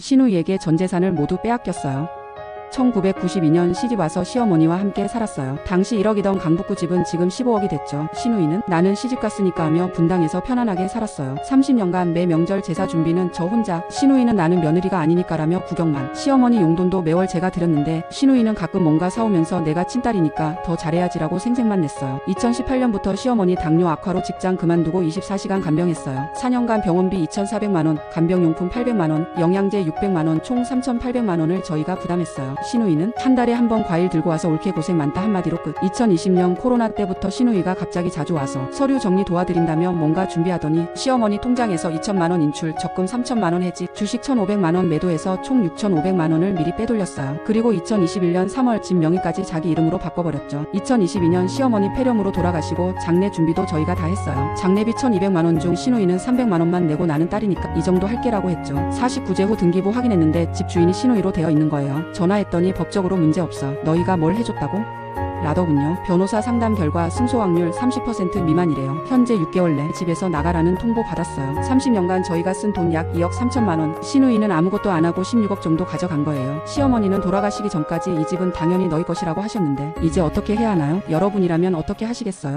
신우이에게 전 재산을 모두 빼앗겼어요. 1992년 시집 와서 시어머니와 함께 살았어요. 당시 1억이던 강북구 집은 지금 15억이 됐죠. 신우이는 나는 시집 갔으니까 하며 분당에서 편안하게 살았어요. 30년간 매 명절 제사 준비는 저 혼자, 신우이는 나는 며느리가 아니니까라며 구경만. 시어머니 용돈도 매월 제가 드렸는데 신우이는 가끔 뭔가 사오면서 내가 친딸이니까 더 잘해야지라고 생색만 냈어요. 2018년부터 시어머니 당뇨 악화로 직장 그만두고 24시간 간병했어요. 4년간 병원비 2,400만원, 간병용품 800만원, 영양제 600만원, 총 3,800만원을 저희가 부담했어요. 신우이는 한 달에 한 번 과일 들고 와서 옳게 고생 많다 한마디로 끝. 2020년 코로나 때부터 신우이가 갑자기 자주 와서 서류 정리 도와드린다며 뭔가 준비하더니 시어머니 통장에서 2천만원 인출, 적금 3천만원 해지, 주식 1,500만원 매도해서 총 6,500만원을 미리 빼돌렸어요. 그리고 2021년 3월 집 명의까지 자기 이름으로 바꿔버렸죠. 2022년 시어머니 폐렴으로 돌아가시고 장례 준비도 저희가 다 했어요. 장례비 1,200만원 중 신우이는 300만원만 내고 나는 딸이니까 이 정도 할게라고 했죠. 49제 후 등기부 확인했는데 집 주인이 신우이로 되어 있는 거예요. 전화했 더니 법적으로 문제 없어. 너희가 뭘 해줬다고? 라더군요. 변호사 상담 결과 승소 확률 30% 미만이래요. 현재 6개월 내 집에서 나가라는 통보 받았어요. 30년간 저희가 쓴 돈 약 2억 3천만 원. 신우이는 아무것도 안 하고 16억 정도 가져간 거예요. 시어머니는 돌아가시기 전까지 이 집은 당연히 너희 것이라고 하셨는데 이제 어떻게 해야 하나요? 여러분이라면 어떻게 하시겠어요?